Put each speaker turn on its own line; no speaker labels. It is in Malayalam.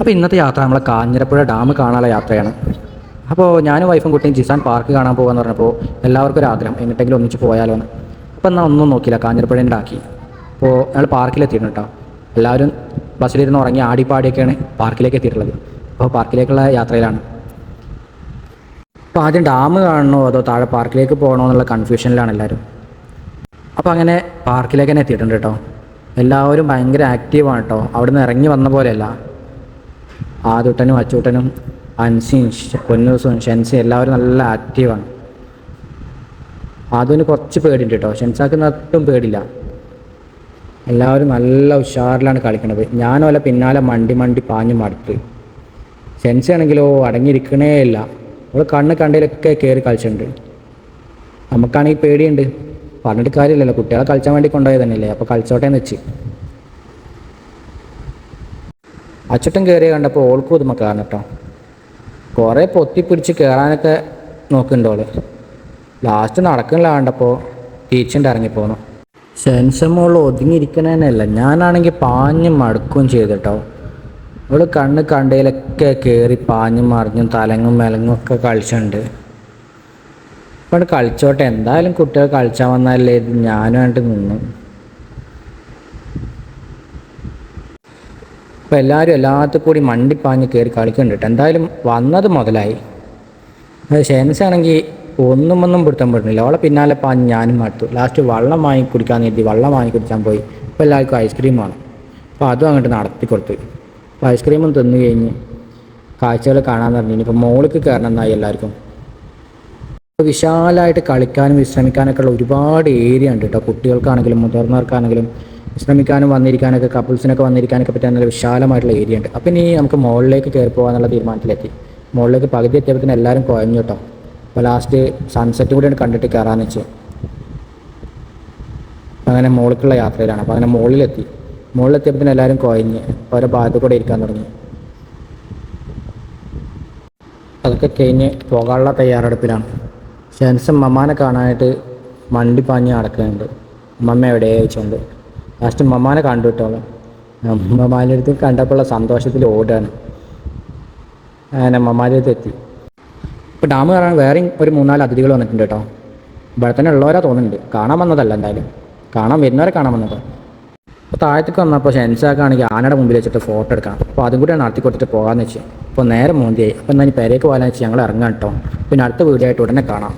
അപ്പോൾ ഇന്നത്തെ യാത്ര നമ്മളെ കാഞ്ഞിരപ്പുഴ ഡാം കാണാനുള്ള യാത്രയാണ്. അപ്പോൾ ഞാനും വൈഫും കുട്ടിയും ജിസാൻ പാർക്ക് കാണാൻ പോകാന്ന് പറഞ്ഞപ്പോൾ എല്ലാവർക്കും ഒരു ആഗ്രഹം എന്നിട്ടെങ്കിലും ഒന്നിച്ച് പോയാലോ എന്ന്. അപ്പോൾ എന്നാൽ ഒന്നും നോക്കിയില്ല കാഞ്ഞിരപ്പുഴേന്റെ ആക്കി അപ്പോൾ ഞങ്ങൾ പാർക്കിലെത്തിയിട്ടുണ്ട് കേട്ടോ എല്ലാവരും ബസ്സിലിരുന്ന് ഉറങ്ങി ആടിപ്പാടിയൊക്കെയാണ് പാർക്കിലേക്ക് എത്തിയിട്ടുള്ളത്. അപ്പോൾ പാർക്കിലേക്കുള്ള യാത്രയിലാണ്. അപ്പോൾ ആദ്യം ഡാം കാണണോ അതോ താഴെ പാർക്കിലേക്ക് പോകണോ എന്നുള്ള കൺഫ്യൂഷനിലാണ് എല്ലാവരും. അപ്പോൾ അങ്ങനെ പാർക്കിലേക്ക് തന്നെ എത്തിയിട്ടുണ്ട് കേട്ടോ എല്ലാവരും ഭയങ്കര ആക്റ്റീവാണ് കേട്ടോ അവിടെ നിന്ന് ഇറങ്ങി വന്ന പോലെയല്ല. ആദുട്ടനും അച്ചൂട്ടനും അൻസിയും പൊന്നൂസും ഷെൻസും എല്ലാവരും നല്ല ആക്റ്റീവാണ് ആദുവിന് കുറച്ച് പേടിയുണ്ട് കേട്ടോ ഷെൻസാക്ക് ഒട്ടും പേടില്ല എല്ലാവരും നല്ല ഉഷാറിലാണ് കളിക്കണത്. ഞാനും അല്ല പിന്നാലെ മണ്ടി മണ്ടി പാഞ്ഞു മടുത്ത്. സെൻസ് ആണെങ്കിലോ അടങ്ങിയിരിക്കണേ ഇല്ല. അവൾ കണ്ണ് കണ്ടതിലൊക്കെ കയറി കളിച്ചിട്ടുണ്ട്. നമുക്കാണെങ്കിൽ പേടിയുണ്ട്. പറഞ്ഞിട്ട് കാര്യമില്ലല്ലോ. കുട്ടികളെ കളിച്ചാൻ വേണ്ടി കൊണ്ടുപോയത് തന്നെയല്ലേ അപ്പോൾ കളിച്ചോട്ടെ എന്ന് വെച്ച്. അച്ചുട്ടൻ കയറി കണ്ടപ്പോൾ ഓൾക്കും ഇത് കാരണം കേട്ടോ കുറേ പൊത്തിപ്പിടിച്ച് കയറാനൊക്കെ നോക്കുന്നുണ്ടോൾ ലാസ്റ്റ് നടക്കണില്ല കണ്ടപ്പോൾ ടീച്ചറിന്റെ ഇറങ്ങിപ്പോന്നു സെൻസമോൾ ഒതുങ്ങിയിരിക്കണേനല്ല ഞാനാണെങ്കിൽ പാഞ്ഞും മടുക്കുകയും ചെയ്തു കേട്ടോ അവൾ കണ്ണ് കണ്ടയിലൊക്കെ കയറി പാഞ്ഞും മറിഞ്ഞും തലങ്ങും മെലങ്ങും ഒക്കെ കളിച്ചിട്ടുണ്ട് അപ്പോൾ കളിച്ചോട്ടെ എന്തായാലും കുട്ടികൾ കളിച്ചാൽ വന്നാലേ ഇത് ഞാനുമായിട്ട് നിന്നു. ഇപ്പം എല്ലാവരും എല്ലാത്തും കൂടി മണ്ടിപ്പാഞ്ഞ് കയറി കളിക്കുന്നുണ്ട് എന്തായാലും വന്നത് മുതലായി. ഷെൻസ് ആണെങ്കിൽ ഒന്നും ഒന്നും പിടുത്തം പെടുന്നില്ല. അവളെ പിന്നാലെ പാഞ്ഞ് ഞാനും മടുത്തു. ലാസ്റ്റ് വെള്ളം വാങ്ങി കുടിക്കാൻ കരുതി വെള്ളം വാങ്ങി കുടിക്കാൻ പോയി. ഇപ്പോൾ എല്ലാവർക്കും ഐസ്ക്രീം വേണം അപ്പോൾ അതും അങ്ങോട്ട് നടത്തി കൊടുത്തു. അപ്പോൾ ഐസ്ക്രീമും തിന്നു കഴിഞ്ഞ് കാഴ്ചകൾ കാണാൻ പറഞ്ഞു ഇനിയിപ്പോൾ മോളിക്ക് കയറണം എന്നായി എല്ലാവർക്കും. ഇപ്പോൾ വിശാലമായിട്ട് കളിക്കാനും വിശ്രമിക്കാനൊക്കെ ഉള്ള ഒരുപാട് ഏരിയ ഉണ്ട് കേട്ടോ കുട്ടികൾക്കാണെങ്കിലും മുതിർന്നവർക്കാണെങ്കിലും വിശ്രമിക്കാനും വന്നിരിക്കാനൊക്കെ കപ്പിൾസിനൊക്കെ വന്നിരിക്കാനൊക്കെ പറ്റിയ നല്ല വിശാലമായിട്ടുള്ള ഏരിയ ഉണ്ട്. അപ്പം ഇനി നമുക്ക് മുകളിലേക്ക് കയറി പോകാന്നുള്ള തീരുമാനത്തിലെത്തി. മുകളിലേക്ക് പകുതി എത്തിയപ്പോൾ എല്ലാവരും കുഴഞ്ഞു കേട്ടോ. അപ്പോൾ ലാസ്റ്റ് സൺസെറ്റ് കൂടിയാണ് കണ്ടിട്ട് കയറാന്ന് വെച്ചു. അങ്ങനെ മുകളിലേക്കുള്ള യാത്രയിലാണ്. അപ്പോൾ അങ്ങനെ മുകളിലെത്തി മുകളിലെത്തിയപ്പോൾ എല്ലാവരും കുഴഞ്ഞ്. ഓരോ ഭാഗത്ത് കൂടെ ഇരിക്കാൻ തുടങ്ങി. അതൊക്കെ കഴിഞ്ഞ് പോകാനുള്ള തയ്യാറെടുപ്പിലാണ്. ഷെൻസും മമ്മാനെ കാണാനായിട്ട് മണ്ടി പാഞ്ഞ് നടക്കുന്നുണ്ട്. മമ്മ എവിടെ ചോദിച്ചുകൊണ്ട് ലാസ്റ്റ് മമ്മാനെ കണ്ടു കിട്ടോളൂ മമ്മാന്റെ അടുത്ത് കണ്ടപ്പോഴുള്ള സന്തോഷത്തിൽ ഓടാണ്. അങ്ങനെ മമ്മാന്റെ അടുത്ത് എത്തി. ഇപ്പോൾ ഡാം കാരണം വേറെയും ഒരു മൂന്നാൽ അതിഥികൾ വന്നിട്ടുണ്ട് കേട്ടോ ഇവിടെ തന്നെ ഉള്ളവരാ തോന്നുന്നുണ്ട്. കാണാൻ വന്നതല്ല എന്തായാലും. കാണാൻ വരുന്നവരെ കാണാൻ വന്നത്. അപ്പോൾ താഴത്തേക്ക് വന്നപ്പോൾ ഷെൻസാക്കാണെങ്കിൽ ആനയുടെ മുമ്പിൽ വെച്ചിട്ട് ഫോട്ടോ എടുക്കണം. അപ്പോൾ അതും കൂടി നടത്തി കൊടുത്തിട്ട് പോകാമെന്ന് വെച്ച്. അപ്പോൾ നേരെ മൂന്തിയായി. അപ്പോൾ എന്നാൽ പെരേക്ക് പോകാമെന്ന് വെച്ച് ഞങ്ങൾ ഇറങ്ങാം കേട്ടോ പിന്നെ അടുത്ത വീഡിയോ ആയിട്ട് ഉടനെ കാണാം.